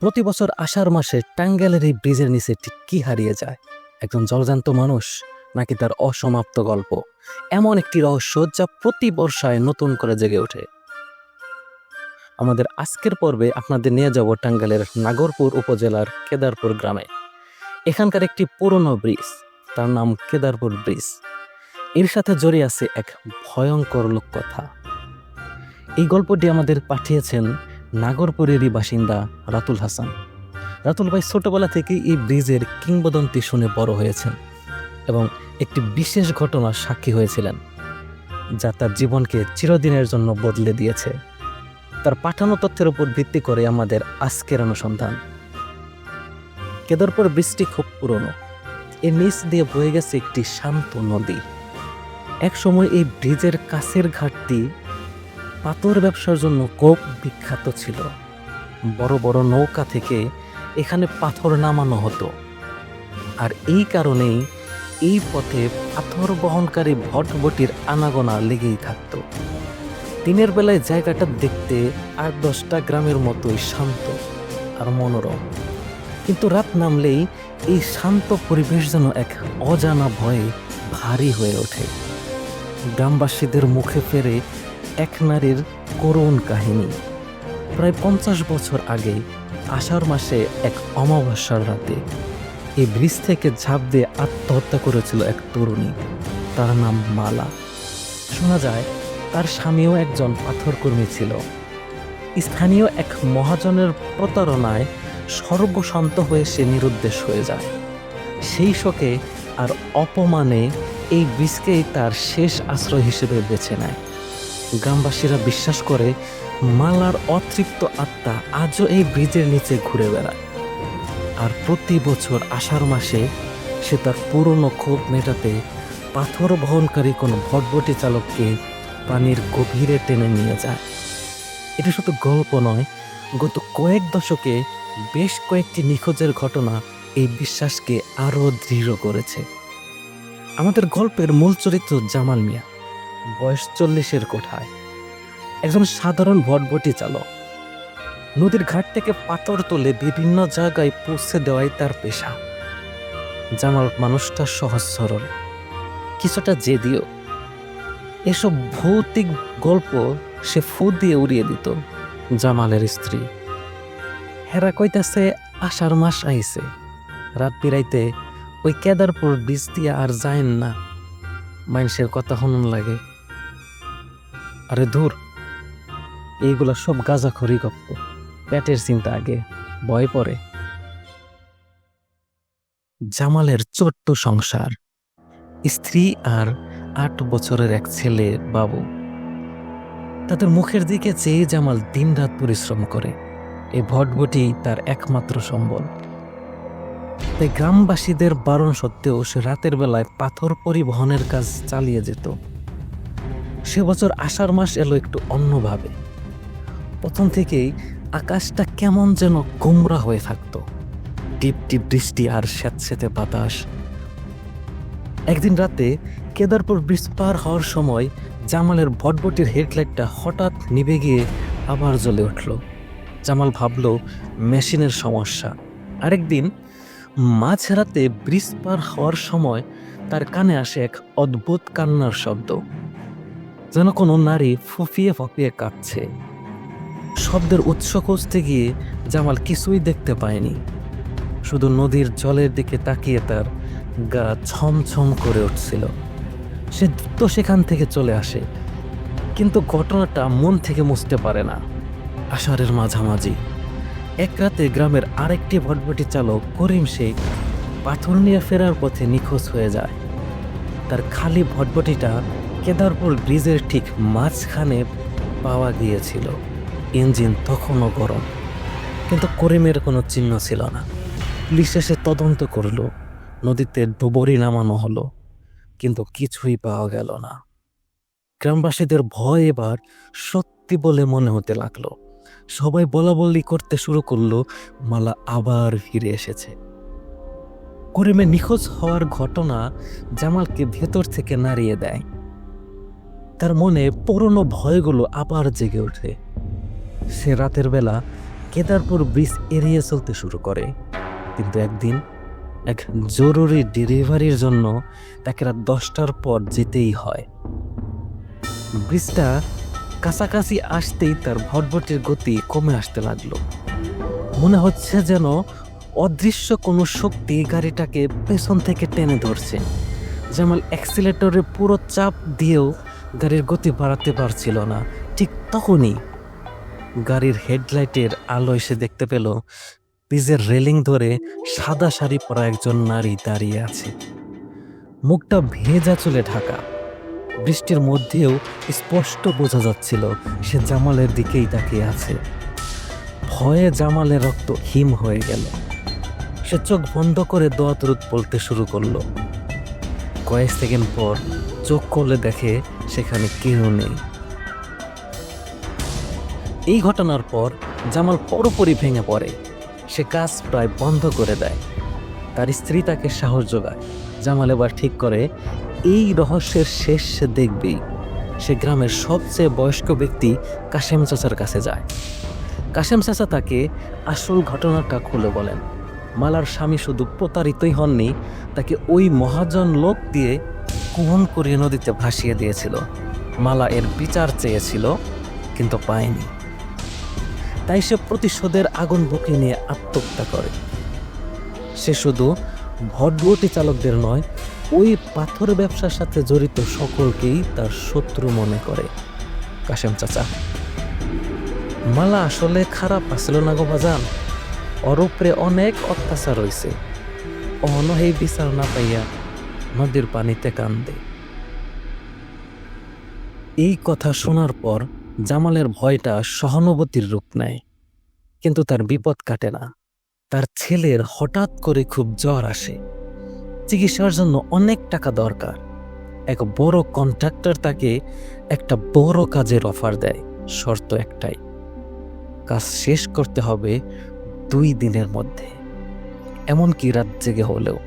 প্রতি বছর আষাঢ় মাসে টাঙ্গাইলের এই ব্রিজের নিচে ঠিক কি হারিয়ে যায়? একজন জলজান্ত মানুষ নাকি তার অসমাপ্ত গল্প? এমন একটি রহস্য যা প্রতি বর্ষায় নতুন করে জেগে ওঠে। আমাদের আজকের পর্বে আপনাদের নিয়ে যাব টাঙ্গাইলের নাগরপুর উপজেলার কেদারপুর গ্রামে। এখানকার একটি পুরনো ব্রিজ, তার নাম কেদারপুর ব্রিজ। এর সাথে জড়িয়ে আছে এক ভয়ঙ্কর লোককথা। এই গল্পটি আমাদের পাঠিয়েছেন নাগরপুরেরই বাসিন্দা রাতুল হাসান। রাতুল ভাই ছোটবেলা থেকেই এই ব্রিজের কিংবদন্তি শুনে বড় হয়েছেন এবং একটি বিশেষ ঘটনার সাক্ষী হয়েছিলেন, যা তার জীবনকে চিরদিনের জন্য বদলে দিয়েছে। তার পাঠানো তথ্যের উপর ভিত্তি করে আমাদের আজকের অনুসন্ধান। কেদারপুর বৃষ্টি খুব পুরনো। এর নিচ দিয়ে বয়ে গেছে একটি শান্ত নদী। একসময় এই ব্রিজের কাছের ঘাটটি পাথর ব্যবসার জন্য খুব বিখ্যাত ছিল। বড় বড় নৌকা থেকে এখানে পাথর নামানো হতো। আর এই কারণেই এই পথে পাথর বহনকারী ভটভটির আনাগোনা লেগেই থাকত। দিনের বেলায় জায়গাটা দেখতে আট দশটা গ্রামের মতোই শান্ত আর মনোরম। কিন্তু রাত নামলেই এই শান্ত পরিবেশ যেন এক অজানা ভয়ে ভারী হয়ে ওঠে। গ্রামবাসীদের মুখে ফেরে এক নারীর করুণ কাহিনী। প্রায় পঞ্চাশ বছর আগে, আষাঢ় মাসে এক অমাবস্যার রাতে এই ব্রিজ থেকে ঝাঁপ দিয়ে আত্মহত্যা করেছিল এক তরুণী। তার নাম মালা। শোনা যায়, তার স্বামীও একজন পাথরকর্মী ছিল। স্থানীয় এক মহাজনের প্রতারণায় সর্বশান্ত হয়ে সে নিরুদ্দেশ হয়ে যায়। সেই শোকে আর অপমানে এই ব্রিজকেই তার শেষ আশ্রয় হিসেবে বেছে নেয়। গ্রামবাসীরা বিশ্বাস করে মালার অতৃপ্ত আত্মা আজও এই ব্রিজের নিচে ঘুরে বেড়ায়। আর প্রতি বছর আষাঢ় মাসে সে তার পুরনো ক্ষোভ মেটাতে পাথর বহনকারী কোনো ভটভটি চালককে পানির গভীরে টেনে নিয়ে যায়। এটা শুধু গল্প নয়, গত কয়েক দশকে বেশ কয়েকটি নিখোঁজের ঘটনা এই বিশ্বাসকে আরও দৃঢ় করেছে। আমাদের গল্পের মূল চরিত্র জামাল মিয়া। বয়স চল্লিশের কোঠায়। একজন সাধারণ ভটভটি চালক। নদীর ঘাট থেকে পাথর তুলে বিভিন্ন জায়গায় পৌঁছে দেওয়াই তার পেশা। জামাল মানুষটা সহজ সরল, কিছুটা জেদিও। এসব ভৌতিক গল্প সে ফু দিয়ে উড়িয়ে দিত জামালের স্ত্রী। হেরা কইতাছে, আষাঢ় মাস আইছে। রাত পিরাইতে ওই কেদারপুর বীজ দিয়ে আর যায়েন না। মানুষের কথা শুনুন লাগে। আরে দূর এইগুলা সব গাজা খড়ি গপ্প। পেটের চিন্তা আগে, ভয় পড়ে। জামালের ছোট্ট সংসার। স্ত্রী আর আট বছরের এক ছেলে বাবু। তাদের মুখের দিকে চেয়ে জামাল দিনরাত পরিশ্রম করে। এই ভটভটি তার একমাত্র সম্বল। তাই গ্রামবাসীদের বারণ সত্ত্বেও সে রাতের বেলায় পাথর পরিবহনের কাজ চালিয়ে যেত। সে বছর আষাঢ় মাস এলো একটু অন্যভাবে। প্রথম থেকেই আকাশটা কেমন যেন গোমরা হয়ে থাকতো। টিপ টিপ বৃষ্টি আর স্যাঁতস্যাঁতে বাতাস। একদিন রাতে কেদারপুর ব্রিজ পার হওয়ার সময় জামালের ভটভটির হেডলাইটটা হঠাৎ নিভে গিয়ে আবার জ্বলে উঠল। জামাল ভাবল, মেশিনের সমস্যা। আরেকদিন মাঝরাতে ব্রিজ পার হওয়ার সময় তার কানে আসে এক অদ্ভুত কান্নার শব্দ। যেন কোনো নারী ফুফিয়ে ফাঁপিয়ে কাঁদছে। শব্দের উৎস খুঁজতে গিয়ে জামাল কিছুই দেখতে পায়নি। শুধু নদীর জলের দিকে তাকিয়ে তার গা ছমছম করে উঠছিল। সে দ্রুত সেখান থেকে চলে আসে। কিন্তু ঘটনাটা মন থেকে মুছতে পারে না। আষাঢ়ের মাঝামাঝি। এক রাতে গ্রামের আরেকটি ভটভটি চালক করিম শেখ পাথর নিয়ে ফেরার পথে নিখোঁজ হয়ে যায়। তার খালি ভটভটিটা কেদারপুর ব্রিজের ঠিক মাঝখানে পাওয়া গিয়েছিল। ইঞ্জিন তখনও গরম, কিন্তু করিমের কোনো চিহ্ন ছিল না। পুলিশ এসে তদন্ত করল, নদীতে ডুবরি নামানো হলো, কিন্তু কিছুই পাওয়া গেল না। গ্রামবাসীদের ভয় এবার সত্যি বলে মনে হতে লাগল। সবাই বলা বলি করতে শুরু করল, মালা আবার ফিরে এসেছে। করিমে নিখোঁজ হওয়ার ঘটনা জামালকে ভেতর থেকে নাড়িয়ে দেয়। তার মনে পুরনো ভয়গুলো আবার জেগে ওঠে। সে রাতের বেলা কেদারপুর ব্রিজ এড়িয়ে চলতে শুরু করে। কিন্তু একদিন এক জরুরি ডেলিভারির জন্য তাকে রাত দশটার পর যেতেই হয়। ব্রিজটা কাছাকাছি আসতেই তার ভটভটির গতি কমে আসতে লাগল। মনে হচ্ছে যেন অদৃশ্য কোনো শক্তি গাড়িটাকে পেছন থেকে টেনে ধরছে। জামাল অ্যাক্সিলেটরে পুরো চাপ দিয়েও গাড়ির গতি বাড়াতে পারছিল না। ঠিক তখনই গাড়ির হেডলাইটের আলো এসে দেখতে পেল ব্রিজের রেলিং ধরে সাদা শাড়ি পরা একজন নারী দাঁড়িয়ে আছে। মুখটা ভেজা চুলে ঢাকা। বৃষ্টির মধ্যেও স্পষ্ট বোঝা যাচ্ছিল, সে জামালের দিকেই তাকিয়ে আছে। ভয়ে জামালের রক্ত হিম হয়ে গেল। সে চোখ বন্ধ করে দোয়া দরুদ বলতে শুরু করল। কয়েক সেকেন্ড পর চোখ করলে দেখে সেখানে কেউ নেই। এই ঘটনার পর জামাল পুরোপুরি ভেঙে পড়ে। সে কাজ প্রায় বন্ধ করে দেয়। তার স্ত্রী তাকে সাহস যোগায়। জামাল এবার ঠিক করে, এই রহস্যের শেষ সে দেখবেই। সে গ্রামের সবচেয়ে বয়স্ক ব্যক্তি কাশেম চাচার কাছে যায়। কাশেম চাচা তাকে আসল ঘটনাটা খুলে বলেন। মালার স্বামী শুধু প্রতারিতই হননি, তাকে ওই মহাজন লোক দিয়ে কুহন করিয়ে নদীতে ভাসিয়ে দিয়েছিল। মালা এর বিচার চেয়েছিল, কিন্তু পায়নি। তাই সে প্রতিশোধের আগুন বুকে নিয়ে আত্মহত্যা করে। সে শুধু ভটভটি চালকদের নয়, ওই পাথর ব্যবসার সাথে জড়িত সকলকেই তার শত্রু মনে করে। কাশেম চাচা, মালা আসলে খারাপ আসছিল না গো বাজান ওর উপরে অনেক অত্যাচার হয়েছে অহনো এই বিচার না পাইয়া নদীর পানিতে কান্দে। এই কথা শোনার পর জামালের ভয়টা সহানুভূতির রূপ নেয়, কিন্তু তার বিপদ কাটে না। তার ছেলের হঠাৎ করে খুব জ্বর আসে। চিকিৎসার জন্য অনেক টাকা দরকার। এক বড় কন্ট্রাক্টর তাকে একটা বড় কাজের অফার দেয়, শর্ত একটাই। কাজ শেষ করতে হবে দুই দিনের মধ্যে। এমনকি রাত জেগে হলেও।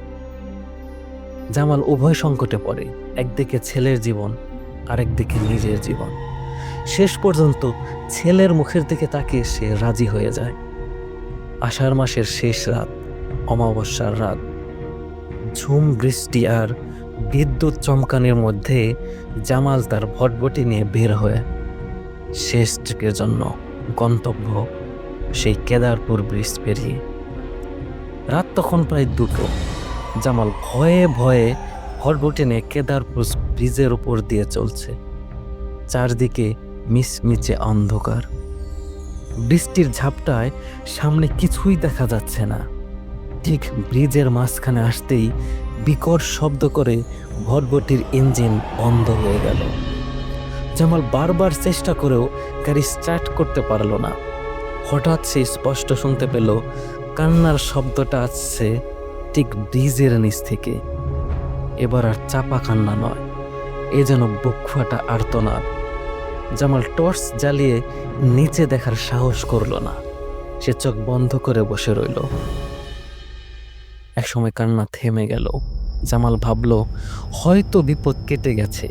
জামাল উভয় সংকটে পড়ে, একদিকে ছেলের জীবন, আরেকদিকে নিজের জীবন। শেষ পর্যন্ত ছেলের মুখের দিকে তাকিয়ে সে রাজি হয়ে যায়। আষাঢ় মাসের শেষ রাত, অমাবস্যার রাত। ঝুম, বৃষ্টি আর বিদ্যুৎ চমকানের মধ্যে জামাল তার ভটভটি নিয়ে বের হয়ে শেষ ট্রিকের জন্য গন্তব্য সেই কেদারপুর ব্রিজ পেরিয়ে। রাত তখন প্রায় দুটো। জামাল ভয়ে ভয়ে নিয়ে কেদারপুর ব্রিজের উপর দিয়ে চলছে। চারদিকে মিচমিচে অন্ধকার। বৃষ্টির ঝাপটায় সামনে কিছুই দেখা যাচ্ছে না। ঠিক ব্রিজের মাঝখানে আসতেই বিকট শব্দ করে ভটভটির ইঞ্জিন বন্ধ হয়ে গেল। জামাল বারবার চেষ্টা করেও গাড়ি স্টার্ট করতে পারল না। হঠাৎ সে স্পষ্ট শুনতে পেল, কান্নার শব্দটা আসছে ঠিক ব্রিজের নিচ থেকে। এবার আর চাপা কান্না নয়, এ যেন বুক ফাটা আর্তনাদ। জামাল টর্চ জ্বালিয়ে নিচে দেখার সাহস করল না। সে চোখ বন্ধ করে বসে রইল। একসময় কান্না থেমে গেল। জামাল ভাবল, হয়তো বিপদ কেটে গেছে।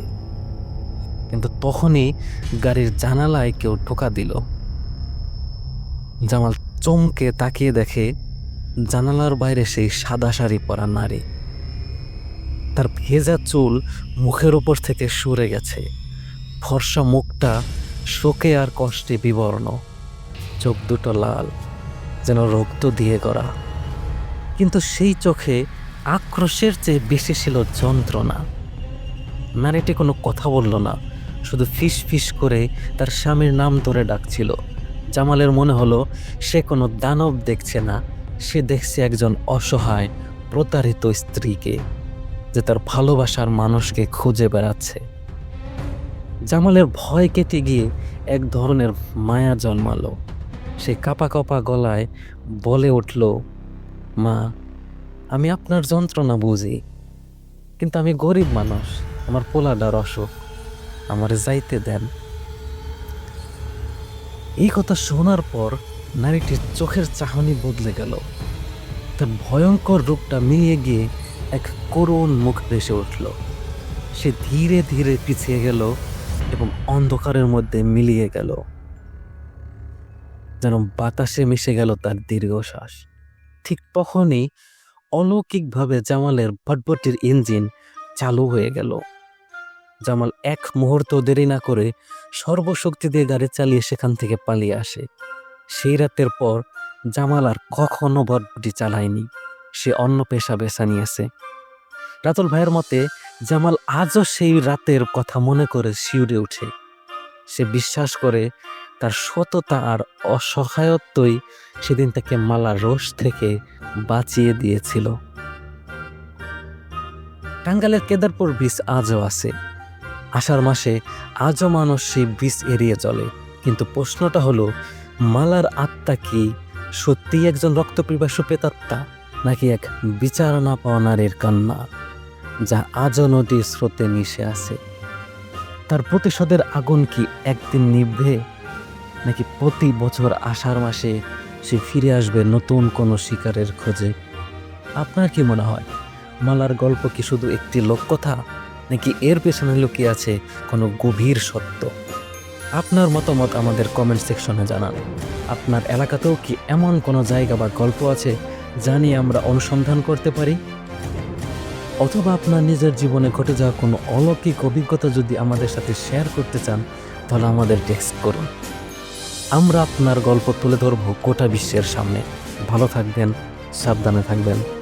কিন্তু তখনই গাড়ির জানালায় কেউ ঠোকা দিল। জামাল চমকে তাকিয়ে দেখে জানালার বাইরে সেই সাদা শাড়ি পরা নারী। তার ভেজা চুল মুখের উপর থেকে সরে গেছে। ফর্সা মুখটা শোকে আর কষ্টে বিবর্ণ। চোখ দুটো লাল, যেন রক্ত দিয়ে করা কিন্তু সেই চোখে আক্রোশের চেয়ে বেশি ছিল যন্ত্রণা। নারীটি কোনো কথা বলল না, শুধু ফিস ফিস করে তার স্বামীর নাম ধরে ডাকছিল। জামালের মনে হলো, সে কোনো দানব দেখছে না সে দেখছে একজন অসহায়, প্রতারিত স্ত্রীকে, যে তার ভালোবাসার মানুষকে খুঁজে বেড়াচ্ছে। জামালের ভয় কেটে গিয়ে এক ধরনের মায়া জন্মালো। সে কাপা কাপা গলায় বলে উঠল, মা, আমি আপনার যন্ত্রণা বুঝি, কিন্তু আমি গরিব মানুষ, আমার পোলাডার অসুখ আমার যাইতে দেন। এই কথা শোনার পর নারীটির চোখের চাহনি বদলে গেল। তার ভয়ঙ্কর রূপটা মিলিয়ে গিয়ে এক করুণ মুখ ভেসে উঠল। সে ধীরে ধীরে পিছিয়ে গেল এবং অন্ধকারের মধ্যে মিলিয়ে গেল। যেন বাতাসে মিশে গেল তার দীর্ঘশ্বাস। ঠিক তখনই অলৌকিকভাবে জামালের ভটভটির ইঞ্জিন চালু হয়ে গেল। জামাল এক মুহূর্ত দেরি না করে সর্বশক্তি দিয়ে গাড়ি চালিয়ে সেখান থেকে পালিয়ে আসে। সেই রাতের পর জামাল আর কখনো ভটভটি চালায়নি। সে অন্য পেশা বেছে নিয়েছে। রাতুল ভাইয়ের মতে, জামাল আজও সেই রাতের কথা মনে করে শিউরে উঠে সে বিশ্বাস করে তার সততা আর অসহায়ত্বই সেদিন তাকে মালার রোষ থেকে বাঁচিয়ে দিয়েছিল। টাঙ্গালের কেদারপুর ব্রিজ আজও আছে। আষাঢ় মাসে আজও মানুষ সেই ব্রিজ এড়িয়ে চলে। কিন্তু প্রশ্নটা হলো মালার আত্মা কি? সত্যিই একজন রক্তপিপাসু পেতাত্মা নাকি এক বিচার না পাওয়া নারীর কান্না যা আজও নদীর স্রোতে মিশে আছে? তার প্রতিশোধের আগুন কি একদিন নিভবে নাকি প্রতি বছর আষাঢ় মাসে সে ফিরে আসবে নতুন কোনো শিকারের খোঁজে? আপনার কি মনে হয়, মালার গল্প কি শুধু একটি লোককথা নাকি এর পেছনে লুকিয়ে আছে কোনো গভীর সত্য? আপনার মতামত আমাদের কমেন্ট সেকশনে জানান। আপনার এলাকাতেও কি এমন কোনো জায়গা বা গল্প আছে নিয়ে আমরা অনুসন্ধান করতে পারি? অথবা আপনার নিজের জীবনে ঘটে যাওয়া কোনো অলৌকিক অভিজ্ঞতা যদি আমাদের সাথে শেয়ার করতে চান, তাহলে আমাদের টেক্সট করুন। আমরা আপনার গল্প তুলে ধরবো গোটা বিশ্বের সামনে। ভালো থাকবেন, সাবধানে থাকবেন।